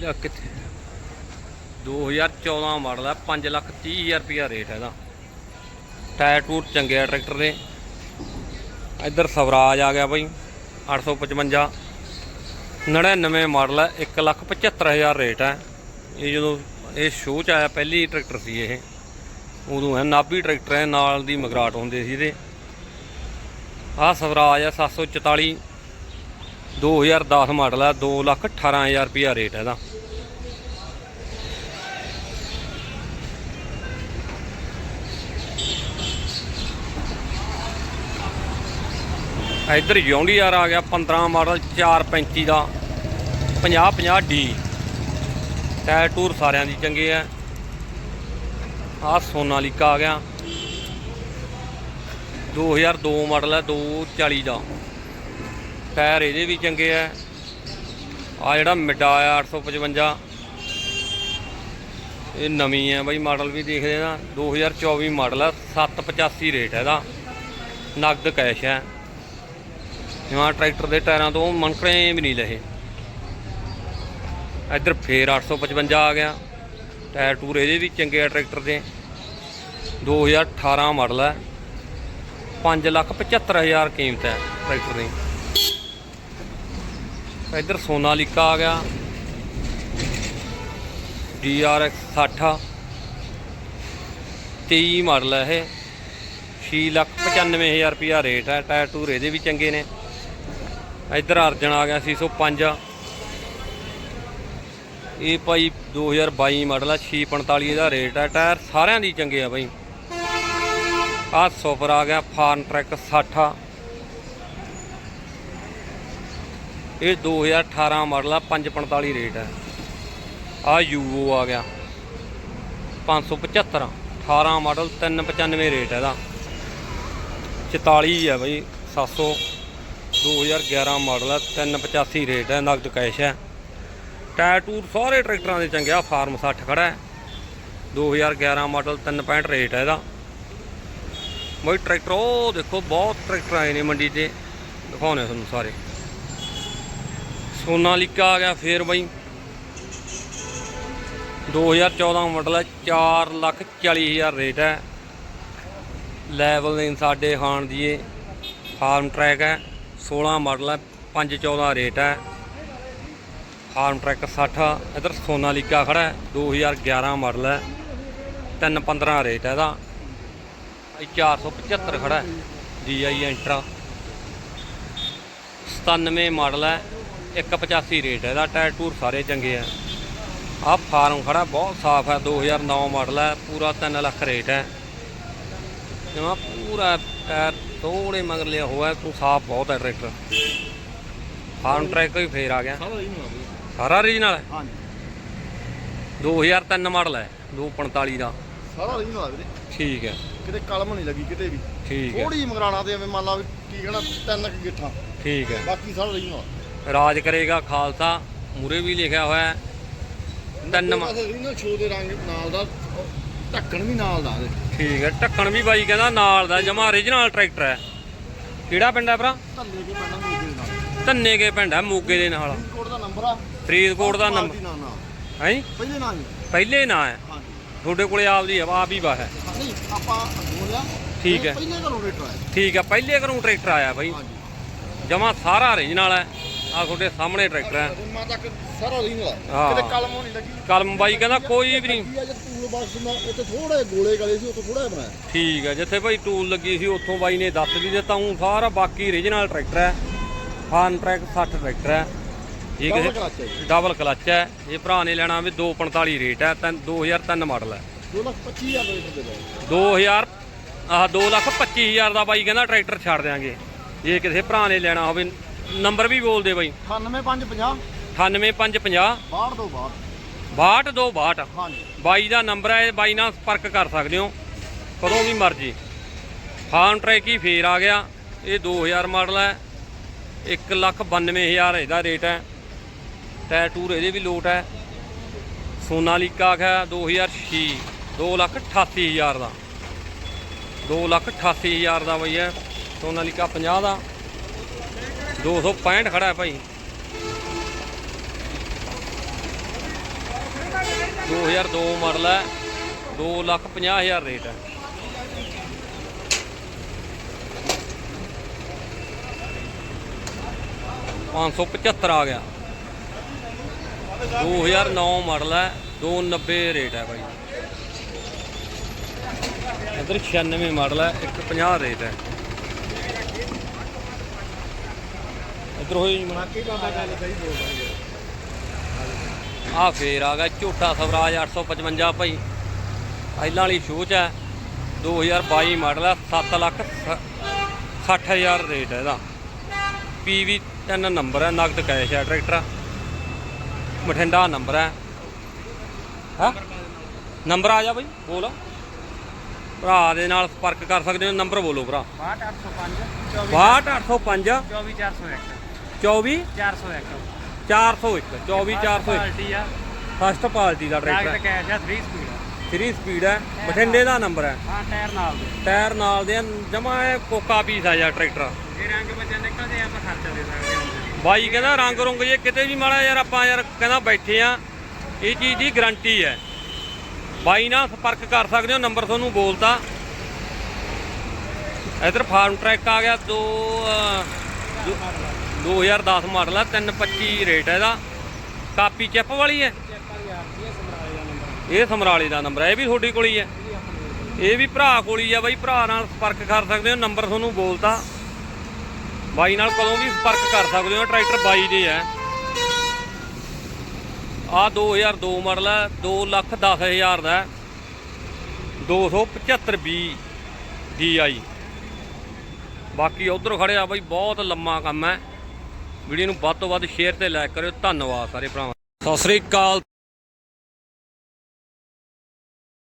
ਇਹਦਾ ਕਿੱਥੇ? 2014 ਮਾਡਲ ਹੈ 5 ਲੱਖ 30 ਹਜ਼ਾਰ ਰੁਪਿਆ ਰੇਟ ਹੈ ਇਹਦਾ। ਟਾਇਰ ਟੂਰ ਚੰਗੇ ਆ ਟਰੈਕਟਰ ਦੇ। ਇੱਧਰ ਸਵਰਾਜ ਆ ਗਿਆ ਬਾਈ 855 99 ਮਾਡਲ ਹੈ 1 ਲੱਖ 75 ਹਜ਼ਾਰ ਰੇਟ ਹੈ ਇਹ ਜਦੋਂ ਇਹ ਸ਼ੋਅ ਚ ਆਇਆ, ਪਹਿਲੀ ਟਰੈਕਟਰ ਸੀ ਇਹ। ਉਦੋਂ ਹੈ ਨਾਭੀ ਟਰੈਕਟਰ ਹੈ, ਨਾਲ ਦੀ ਮਗਰਾਟ ਹੁੰਦੇ ਸੀ ਇਹਦੇ। ਆਹ ਸਵਰਾਜ ਹੈ 744 2010 ਮਾਡਲ ਹੈ 2 ਲੱਖ 18 ਹਜ਼ਾਰ ਰੁਪਿਆ ਰੇਟ ਹੈ ਇਹਦਾ। ਇੱਧਰ ਯੌਂਡੀਆਰ ਆ ਗਿਆ 15 ਮਾਡਲ 435 ਦਾ 50 50 ਡੀ। ਟਾਇਰ ਟੂਰ ਸਾਰਿਆਂ ਦੀ ਚੰਗੇ ਆ। ਆਹ ਸੋਨਾਲੀਕਾ ਆ ਗਿਆ। 2002 ਮਾਡਲ ਹੈ 240 ਦਾ। ਟਾਇਰ ਇਹਦੇ ਵੀ ਚੰਗੇ ਆ। ਆ ਜਿਹੜਾ ਮਿੱਡਾ ਆ 855 ਇਹ ਨਵੀਂ ਹੈ ਬਾਈ, ਮਾਡਲ ਵੀ ਦੇਖਦੇ ਨਾ 2024 ਮਾਡਲ ਹੈ 785 ਰੇਟ ਹੈ ਇਹਦਾ। ਨਗਦ ਕੈਸ਼ ਹੈ ਜਿਵੇਂ ਟਰੈਕਟਰ ਦੇ ਟਾਇਰਾਂ ਤੋਂ ਮਣਕਣੇ ਵੀ ਨਹੀਂ ਲਹੇ। ਇੱਧਰ ਫੇਰ 855 ਆ ਗਿਆ। ਟਾਇਰ ਟੂਰ ਇਹਦੇ ਵੀ ਚੰਗੇ ਆ ਟਰੈਕਟਰ ਦੇ। 2018 ਮਾਡਲ ਹੈ 5 ਲੱਖ 75 ਹਜ਼ਾਰ ਕੀਮਤ ਹੈ ਟਰੈਕਟਰ ਦੀ। ਇੱਧਰ ਸੋਨਾਲੀਕਾ ਆ ਗਿਆ। DRX 60 23 ਮਾਡਲ ਹੈ ਇਹ। 6 ਲੱਖ 95 ਹਜ਼ਾਰ ਰੁਪਿਆ ਰੇਟ ਹੈ। ਟਾਇਰ ਟੂਰ ਇਹਦੇ ਵੀ ਚੰਗੇ ਨੇ। ਇੱਧਰ ਅਰਜਨ ਆ ਗਿਆ 605 ਇਹ ਭਾਈ 2022 ਮਾਡਲ ਆ 645 ਇਹਦਾ ਰੇਟ ਹੈ ਟਾਇਰ ਸਾਰਿਆਂ ਦੀ ਚੰਗੇ ਆ ਬਾਈ। ਆਹ ਸੁਪਰ ਆ ਗਿਆ ਫਾਰਨ ਟਰੈਕ 60 ਇਹ 2018 ਮਾਡਲ ਆ 545 ਰੇਟ ਹੈ ਆ ਯੂਓ ਆ ਗਿਆ 575 18 ਮਾਡਲ 395 ਰੇਟ ਇਹਦਾ। 44 ਹੈ ਬਈ 700 2011 ਮਾਡਲ ਹੈ 385 ਰੇਟ ਹੈ ਨਗਦ ਕੈਸ਼ ਹੈ ਟਾਇਰ ਟੂਰ ਸਾਰੇ ਟਰੈਕਟਰਾਂ ਦੇ ਚੰਗੇ ਆ, ਫਾਰਮ 60 ਖੜਾ ਹੈ। 2011 ਮਾਡਲ 365 ਰੇਟ ਹੈ ਇਹਦਾ। ਬਈ ਟਰੈਕਟਰ, ਉਹ ਦੇਖੋ, ਬਹੁਤ ਟਰੈਕਟਰ ਆਏ ਨੇ ਮੰਡੀ ਤੇ ਦਿਖਾਉਣੇ ਤੁਹਾਨੂੰ ਸਾਰੇ। ਸੋਨਾਲੀਕਾ ਆ ਗਿਆ ਫੇਰ ਬਈ। 2014 ਮਾਡਲ ਹੈ 4 ਲੱਖ 40 ਹਜ਼ਾਰ ਰੇਟ ਹੈ ਲੈਵਲ ਨੇ ਸਾਡੇ ਖਾਨ ਦੀ ਫਾਰਮ ਟਰੈਕ ਹੈ 16 ਮਾਡਲ ਹੈ 514 ਰੇਟ ਹੈ। ਫਾਰਮ ਟਰੈਕ 60 ਇਧਰ ਸੋਨਾਲੀਕਾ ਖੜਾ ਹੈ 2011 ਮਾਡਲ ਹੈ। 315 ਰੇਟ ਹੈ ਇਹਦਾ। ਇਹ 475 ਖੜਾ ਹੈ DI ਐਂਟਰਾ 97 ਮਾਡਲ ਹੈ 185 ਰੇਟ ਹੈ ਇਹਦਾ, ਟਾਇਰ ਟੂਰ ਸਾਰੇ ਚੰਗੇ ਆ ਆਹ ਫਾਰਮ ਖੜਾ ਬਹੁਤ ਸਾਫ਼ ਹੈ 2009 ਮਾਡਲ ਹੈ, ਪੂਰਾ 3 ਲੱਖ ਰੇਟ ਹੈ। ਜਮਾ ਪੂਰਾ ਟਾਇਰ ਥੋੜੇ ਮਗਰ ਲਿਆ ਹੋਇਆ ਤੂੰ ਸਾਫ਼ ਬਹੁਤ ਹੈ ਟਰੈਕਟਰ। ਫਾਰਮ ਟਰੈਕ ਵੀ ਫੇਰ ਆ ਗਿਆ। ਸਾਰਾ ਹੀ ਰੀਜਨਲ ਹੈ? ਹਾਂਜੀ। 2003 ਮਾਡਲ ਹੈ 245 ਦਾ। ਸਾਰਾ ਹੀ ਨੂੰ ਆ ਵੀਰੇ। ਠੀਕ ਹੈ। ਕਿਤੇ ਕਲਮ ਨਹੀਂ ਲੱਗੀ ਕਿਤੇ ਵੀ। ਠੀਕ ਹੈ। ਥੋੜੀ ਮਗਰਾਣਾ ਤੇ ਐਵੇਂ ਮੰਨ ਲਾ ਕੀ ਕਹਣਾ ਤਿੰਨ ਕੁ ਗਿੱਠਾਂ। ਠੀਕ ਹੈ। ਬਾਕੀ ਸਾਰਾ ਹੀ ਆ। ਰਾਜ ਕਰੇਗਾ ਖਾਲਸਾ ਮੂਰੇ ਵੀ ਲਿਖਿਆ ਹੋਇਆ ਹੈ। ਤਿੰਨ ਰੀਨਲ ਸ਼ੋ ਦੇ ਰੰਗ ਨਾਲ ਦਾ ਢੱਕਣ ਵੀ ਨਾਲ ਦਾ ਇਹਦੇ ਠੀਕ ਹੈ ਢੱਕਣ ਵੀ ਬਾਈ ਕਹਿੰਦਾ ਨਾਲ ਦਾ ਜਮਾ origignal ਟਰੈਕਟਰ ਹੈ। ਕਿਹੜਾ ਪਿੰਡ ਹੈ ਭਰਾ? ਥੱਲੇ ਵੀ ਪੈਣਾ ਮੋਗੇ ਦੇ ਨਾਲ? ਧੰਨੇ ਕੇ ਪਿੰਡ ਹੈ ਮੋਗੇ ਦੇ ਨਾਲ। ਕੋਡ ਦਾ ਨੰਬਰ ਆ। ਫਰੀਦਕੋਟ ਦਾ ਨੰਬਰ ਨਾ ਨਾ। ਹੈ? ਪਹਿਲੇ ਨਾ ਹੀ। ਪਹਿਲੇ ਨਾਂ ਹੈ। ਹਾਂਜੀ। ਤੁਹਾਡੇ ਕੋਲੇ ਆਪਦੀ ਆਪ ਹੀ ਵਾ ਹੈ। ਨਹੀਂ ਆਪਾਂ ਬੋਲਿਆ। ਠੀਕ ਹੈ। ਪਹਿਲੇ ਘਰੋਂ ਰੇਟ ਆਇਆ। ਠੀਕ ਹੈ ਪਹਿਲੇ ਘਰੋਂ ਟਰੈਕਟਰ ਆਇਆ ਬਾਈ। ਜਮਾ ਸਾਰਾ origignal ਹੈ। ਆ ਤੁਹਾਡੇ ਸਾਹਮਣੇ ਟਰੈਕਟਰ ਹੈ। ਮਾ ਤੱਕ ਸਾਰਾ ਰੀਨਲ ਆ ਹਾਂ। ਕਿਤੇ ਕਲਮ ਨਹੀਂ ਲੱਗੀ। ਕਲਮ ਬਾਈ ਕਹਿੰਦਾ ਕੋਈ ਵੀ ਨਹੀਂ। ਜਦ ਟੂਲ ਬਾਕਸ ਦਾ ਉੱਤੇ ਥੋੜਾ ਗੋਲੇ ਗਲੇ ਸੀ ਉੱਥੇ ਥੋੜਾ ਬਣਾਇਆ। ਠੀਕ ਹੈ ਜਿੱਥੇ ਭਾਈ ਟੂਲ ਲੱਗੀ ਸੀ ਉੱਥੋਂ ਬਾਈ ਨੇ ਦੱਸ ਵੀ ਦਿੱਤਾ। ਹੂੰ ਸਾਰਾ ਬਾਕੀ origignal ਟਰੈਕਟਰ ਹੈ। ਫਾਨ ਟਰੈਕ 60 ਟਰੈਕਟਰ ਹੈ। ਇਹ Double clutch ਹੈ। ਡਬਲ ਕਲਚ ਹੈ। ਇਹ ਭਰਾ ਨੇ ਲੈਣਾ ਵੀ 245 ਰੇਟ ਹੈ। ਤਾਂ 2003 ਮਾਡਲ ਹੈ। 2 ਲੱਖ 25 ਹਜ਼ਾਰ ਦੇ ਲਓ 2000 ਆਹ 2 ਲੱਖ 25 ਹਜ਼ਾਰ ਦਾ ਬਾਈ ਕਹਿੰਦਾ ਟਰੈਕਟਰ ਛੱਡ ਦਿਆਂਗੇ। ਜੇ ਕਿਸੇ ਭਰਾ ਨੇ ਲੈਣਾ ਹੋਵੇ। ਨੰਬਰ ਵੀ ਬੋਲ ਦੇ ਬਾਈ। 98550 98550 ਬਾਹਰ ਦੋ ਬਾਹਰ 6262 ਹਾਂਜੀ। ਬਾਈ ਦਾ ਨੰਬਰ ਹੈ ਬਾਈ ਨਾਲ ਸੰਪਰਕ ਕਰ ਸਕਦੇ ਹੋ। ਕਦੋਂ ਵੀ ਮਰਜ਼ੀ। ਫਾਨ ਟਰੈਕ ਹੀ ਫੇਰ ਆ ਗਿਆ। ਇਹ 2000 ਮਾਡਲ ਹੈ 192000 ਇਹਦਾ ਰੇਟ ਹੈ ਟਾਇਰ ਟੂਰ ਇਹਦੇ ਵੀ ਲੋਟ ਹੈ ਸੋਨਾਲੀਕਾ ਹੈ 2006 288000 ਦਾ 288000 ਦਾ। ਬਈ ਹੈ ਸੋਨਾਲੀਕਾ 50 ਦਾ। 265 ਖੜਾ ਹੈ ਭਾਈ। 2002 ਮਾਡਲ ਹੈ 2 ਲੱਖ 50 ਹਜ਼ਾਰ ਰੇਟ ਹੈ। ਪੰਜ ਸੌ 75 ਆ ਗਿਆ। 2009 ਮਾਡਲ ਹੈ 290 ਰੇਟ ਹੈ ਭਾਈ। ਇਧਰ 96 ਮਾਡਲ ਹੈ 150 ਰੇਟ ਹੈ। ਇਧਰ ਹੋਈ ਜੀ ਮਨਾ। ਬਾਕੀ ਬਾਬਾ ਗੱਲ ਸਹੀ ਬੋਲਦਾ ਆ ਫੇਰ ਆ ਗਿਆ ਝੋਟਾ ਸਵਰਾਜ 855 ਭਾਈ। ਪਹਿਲਾਂ ਵਾਲੀ ਸ਼ੋਚ ਹੈ। 2022 ਮਾਡਲ ਹੈ 7 ਲੱਖ 60000 ਰੇਟ ਹੈ ਇਹਦਾ। ਪੀਵੀ 3 ਨੰਬਰ ਹੈ ਨਗਦ ਕੈਸ਼ ਹੈ ਟਰੈਕਟਰ। ਬਠਿੰਡਾ ਨੰਬਰ ਹੈ। ਹਾਂ? ਨੰਬਰ ਆ ਜਾ ਭਾਈ ਬੋਲ। ਭਰਾ ਦੇ ਨਾਲ ਸੰਪਰਕ ਕਰ ਸਕਦੇ ਹੋ ਨੰਬਰ ਬੋਲੋ ਭਰਾ। 62805 62401 24401 24 401 401 24401 ਪਾਰਟੀ ਆ। ਫਸਟ ਪਾਲਟੀ ਦਾ ਟਰੈਕਟਰ ਟਰੈਕਟਰ ਕੈਸ਼ ਆ 3 ਸਪੀਡ ਆ। 3 ਸਪੀਡ ਹੈ। ਬਠਿੰਡੇ ਦਾ ਨੰਬਰ ਹੈ। ਹਾਂ ਟਾਇਰ ਨਾਲ ਦੇ। ਟਾਇਰ ਨਾਲ ਦੇ ਜਮਾ ਕੋਕਾ ਪੀਸ ਆ ਯਾਰ ਟਰੈਕਟਰ ਇਹ ਰੰਗ ਬੱਚਾ ਨਿਕਲਦੇ ਆ ਆਪਾਂ ਖਰਚਾ ਦੇ ਸਕਦੇ ਹਾਂ ਬਾਈ ਕਹਿੰਦਾ ਰੰਗ ਰੁੰਗ ਜੇ ਕਿਤੇ ਵੀ ਮਾੜਾ ਯਾਰ ਆਪਾਂ ਯਾਰ ਕਹਿੰਦਾ ਬੈਠੇ ਆ। ਇਹ ਚੀਜ਼ ਦੀ ਗਾਰੰਟੀ ਹੈ। ਬਾਈ ਨਾਲ ਸੰਪਰਕ ਕਰ ਸਕਦੇ ਹੋ ਨੰਬਰ ਤੁਹਾਨੂੰ ਬੋਲਤਾ ਇਧਰ ਫਾਰਮ ਟਰੈਕ ਆ ਗਿਆ ਦੋ ਅਹ, ਦੋ- 2010 ਮਾਡਲ ਆ 325 ਰੇਟ ਹੈ ਇਹਦਾ। ਕਾਪੀ ਚਿੱਪ ਵਾਲੀ ਹੈ। ਇਹ ਸਮਰਾਲੇ ਦਾ ਨੰਬਰ ਹੈ ਇਹ ਵੀ ਤੁਹਾਡੇ ਕੋਲ ਹੀ ਹੈ। ਇਹ ਵੀ ਭਰਾ ਕੋਲ ਹੀ ਆ ਬਾਈ, ਭਰਾ ਨਾਲ ਸੰਪਰਕ ਕਰ ਸਕਦੇ ਹੋ, ਨੰਬਰ ਤੁਹਾਨੂੰ ਬੋਲਤਾ। ਬਾਈ ਨਾਲ ਕਦੋਂ ਵੀ ਸੰਪਰਕ ਕਰ ਸਕਦੇ ਹੋ, ਟਰੈਕਟਰ ਬਾਈ ਦੇ ਹੈ ਆ 2002 ਮਾਡਲ ਹੈ 2 ਲੱਖ 10 ਹਜ਼ਾਰ ਦਾ। ਹੈ 275 ਬੀ ਡੀਆਈ ਬਾਕੀ ਉਧਰ ਖੜੇ ਆ ਬਾਈ, ਬਹੁਤ ਲੰਮਾ ਕੰਮ ਹੈ। ਵੀਡੀਓ ਨੂੰ ਵੱਧ ਤੋਂ ਵੱਧ ਸ਼ੇਅਰ ਤੇ ਲਾਈਕ ਕਰਿਓ। ਧੰਨਵਾਦ ਸਾਰੇ ਭਰਾਵਾਂ ਸਤਿ ਸ੍ਰੀ ਅਕਾਲ।